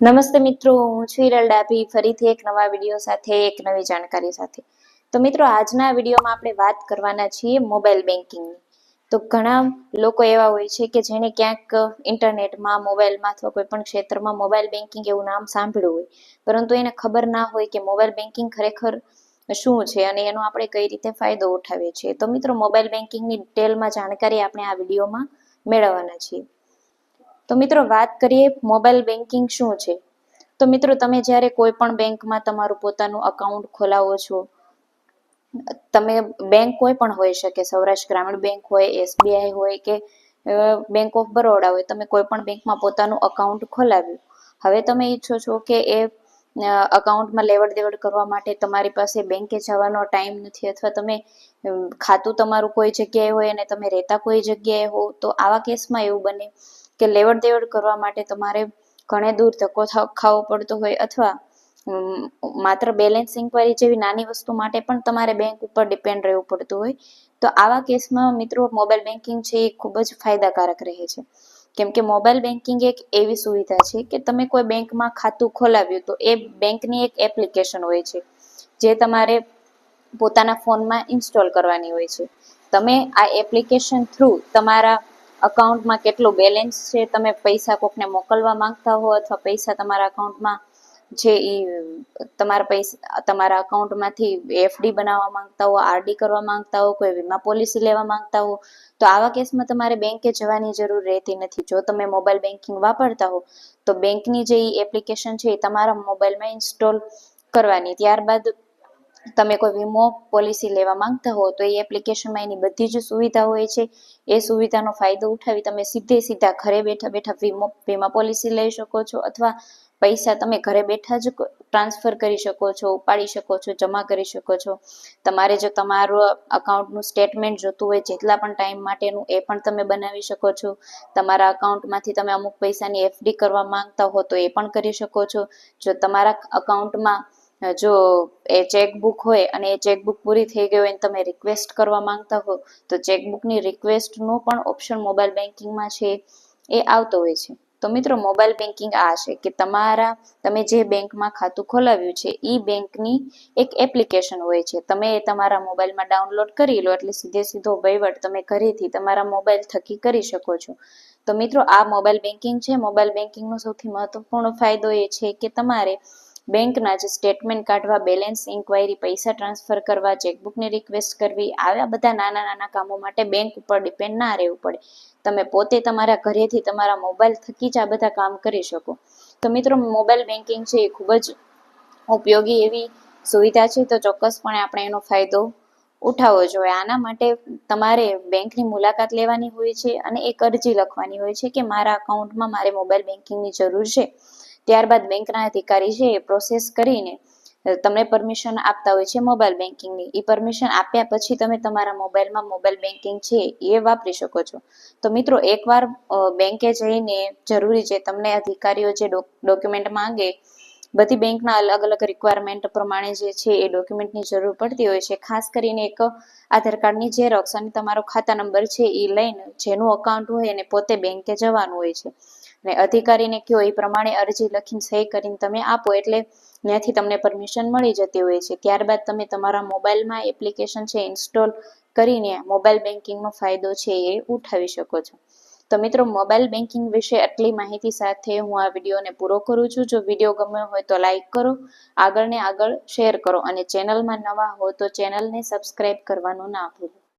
નમસ્તે મિત્રો, હું છું હિરલ ડાભી. ફરીથી એક નવા વીડિયો સાથે, એક નવી જાણકારી સાથે. તો મિત્રો, આજના વિડીયોમાં આપણે વાત કરવાના છીએ મોબાઈલ બેન્કિંગની તો ઘણા લોકો એવા હોય છે કે જેને ક્યાંક ઇન્ટરનેટમાં, મોબાઈલમાં અથવા કોઈ પણ ક્ષેત્રમાં મોબાઈલ બેન્કિંગ એવું નામ સાંભળ્યું હોય. પરંતુ એને ખબર ના હોય કે મોબાઈલ બેન્કિંગ ખરેખર શું છે અને એનો આપણે કઈ રીતે ફાયદો ઉઠાવીએ છીએ. તો મિત્રો, મોબાઈલ બેન્કિંગની ડિટેલમાં જાણકારી આપણે આ વિડીયોમાં મેળવવાના છીએ. તો મિત્રો વાત કરીએ મોબાઈલ બેન્કિંગ શું છે? તો મિત્રો તમે જ્યારે કોઈ પણ બેંકમાં તમારું પોતાનું અકાઉન્ટ ખોલાવો છો, તમે બેંક કોઈ પણ હોઈ શકે, સૌરાષ્ટ્ર ગ્રામીણ બેંક હોય એસબીઆઈ હોય કે બેંક ઓફ બરોડા હોય, તમે કોઈ પણ બેંકમાં પોતાનું અકાઉન્ટ ખોલાવ્યું. હવે તમે ઈચ્છો છો કે એ અકાઉન્ટમાં લેવડ દેવડ કરવા માટે તમારી પાસે બેંકે જવાનો ટાઈમ નથી અથવા તમે ખાતું તમારું કોઈ જગ્યાએ હોય અને તમે રહેતા કોઈ જગ્યાએ હો તો આવા કેસમાં એવું બને કે લેવડ દેવડ કરવા માટે તમારે ઘણે દૂર ધક્કો ખાવો પડતો હોય અથવા માત્ર બેલેન્સ ઇન્કવાયરી જેવી નાની વસ્તુ માટે પણ તમારે બેંક ઉપર ડિપેન્ડ રહેવું પડતું હોય. તો આવા કેસમાં મિત્રો મોબાઈલ બેન્કિંગ છે એ ખૂબ જ ફાયદાકારક રહે છે. કેમ કે મોબાઈલ બેન્કિંગ એક એવી સુવિધા છે કે તમે કોઈ બેંકમાં ખાતું ખોલાવ્યું તો એ બેંકની એક એપ્લિકેશન હોય છે, જે તમારે પોતાના ફોનમાં ઇન્સ્ટોલ કરવાની હોય છે. તમે આ એપ્લિકેશન થ્રુ તમારા અકાઉન્ટમાં કેટલું બેલેન્સ છે, તમે પૈસા કોકને મોકલવા માંગતા હો અથવા પૈસા તમારા અકાઉન્ટમાં જે એ તમારા પૈસા, તમારા અકાઉન્ટમાંથી એફડી બનાવવા માંગતા હો આરડી કરવા માંગતા હો, કોઈ વીમા પોલિસી લેવા માંગતા હો, તો આવા કેસમાં તમારે બેંકે જવાની જરૂર રહેતી નથી. જો તમે મોબાઈલ બેન્કિંગ વાપરતા હો, તો બેંકની જે એપ્લિકેશન છે, એ તમારા મોબાઈલમાં ઇન્સ્ટોલ કરવાની. ત્યારબાદ તમે કોઈ વીમો પોલિસી લેવા માંગતા હો તો એ એપ્લિકેશનમાં એની બધી જ સુવિધા હોય છે. એ સુવિધાનો ફાયદો ઉઠાવી તમે સીધે સીધા ઘરે બેઠા બેઠા વીમો, વીમા પોલિસી લઈ શકો છો અથવા પૈસા તમે ઘરે બેઠા જ ટ્રાન્સફર કરી શકો છો, ઉપાડી શકો છો, જમા કરી શકો છો. તમારે જો તમારું અકાઉન્ટનું સ્ટેટમેન્ટ જોતું હોય જેટલા પણ ટાઈમ માટેનું એ પણ તમે બનાવી શકો છો. તમારા અકાઉન્ટમાંથી તમે અમુક પૈસાની એફડી કરવા માંગતા હો તો એ પણ કરી શકો છો. જો તમારા અકાઉન્ટમાં જો એ ચેકબુક હોય અને એ ચેકબુક પૂરી થઈ ગઈ હોય અને તમે રિક્વેસ્ટ કરવા માંગતા હો, તો ચેકબુકની રિક્વેસ્ટનો પણ ઓપ્શન મોબાઈલ બેન્કિંગમાં છે, એ આવતો હોય છે. તો મિત્રો મોબાઈલ બેન્કિંગ આ છે કે તમારા, તમે જે બેંકમાં ખાતું ખોલાવ્યું છે એ બેંકની એક એપ્લિકેશન હોય છે. તમે એ તમારા મોબાઈલમાં ડાઉનલોડ કરી લો, એટલે સીધે સીધો વહીવટ તમે ઘરેથી તમારા મોબાઈલ થકી કરી શકો છો. તો મિત્રો, આ મોબાઈલ બેન્કિંગ છે. મોબાઈલ બેન્કિંગનો સૌથી મહત્વપૂર્ણ ફાયદો એ છે કે તમારે બેંકના જે સ્ટેટમેન્ટ કાઢવા બેલેન્સ ઇન્ક્વાયરી પૈસા ટ્રાન્સફર કરવા ચેકબુકની રિક્વેસ્ટ કરવી, આવા બધા નાના નાના કામો માટે બેંક ઉપર ડિપેન્ડ ના રહેવું પડે. તમે પોતે તમારા ઘરેથી તમારા મોબાઈલ થકી જ આ બધા કામ કરી શકો. તો મિત્રો મોબાઈલ બેન્કિંગ છે એ ખૂબ જ ઉપયોગી એવી સુવિધા છે. તો ચોક્કસપણે આપણે એનો ફાયદો ઉઠાવવો જોઈએ. આના માટે તમારે બેંકની મુલાકાત લેવાની હોય છે અને એક અરજી લખવાની હોય છે કે મારા અકાઉન્ટમાં મારે મોબાઈલ બેન્કિંગની જરૂર છે. ત્યારબાદ બેંકના અધિકારી છે એ પ્રોસેસ કરીને તમને પરમિશન આપતા હોય છે મોબાઈલ બેન્કિંગની એ પરમિશન આપ્યા પછી તમે તમારા મોબાઈલમાં મોબાઈલ બેન્કિંગ છે એ વાપરી શકો છો. તો મિત્રો, એકવાર બેંકે જઈને જરૂરી છે તમને અધિકારીઓ જે ડોક્યુમેન્ટ માંગે, બધી બેંકના અલગ અલગ રિક્વાયરમેન્ટ પ્રમાણે જે છે એ ડોક્યુમેન્ટની જરૂર પડતી હોય છે. ખાસ કરીને એક આધાર કાર્ડની ઝેરોક્સ અને તમારો ખાતા નંબર છે એ લઈને, જેનું અકાઉન્ટ હોય એને પોતે બેંકે જવાનું હોય છે. અને અધિકારીને કહો, એ પ્રમાણે અરજી લખીને સહી કરીને તમે આપો, એટલે ત્યાંથી તમને પરમિશન મળી જતી હોય છે. ત્યારબાદ તમે તમારા મોબાઈલમાં એપ્લિકેશન છે, ઇન્સ્ટોલ કરીને મોબાઈલ બેન્કિંગનો ફાયદો છે એ ઉઠાવી શકો છો. તો મિત્રો, મોબાઈલ બેન્કિંગ વિશે આટલી માહિતી સાથે હું આ વિડીયોને પૂરો કરું છું. જો વીડિયો ગમ્યો હોય તો લાઈક કરો આગળ ને આગળ શેર કરો અને ચેનલમાં નવા હો તો ચેનલને સબસ્ક્રાઈબ કરવાનું ના ભૂલો.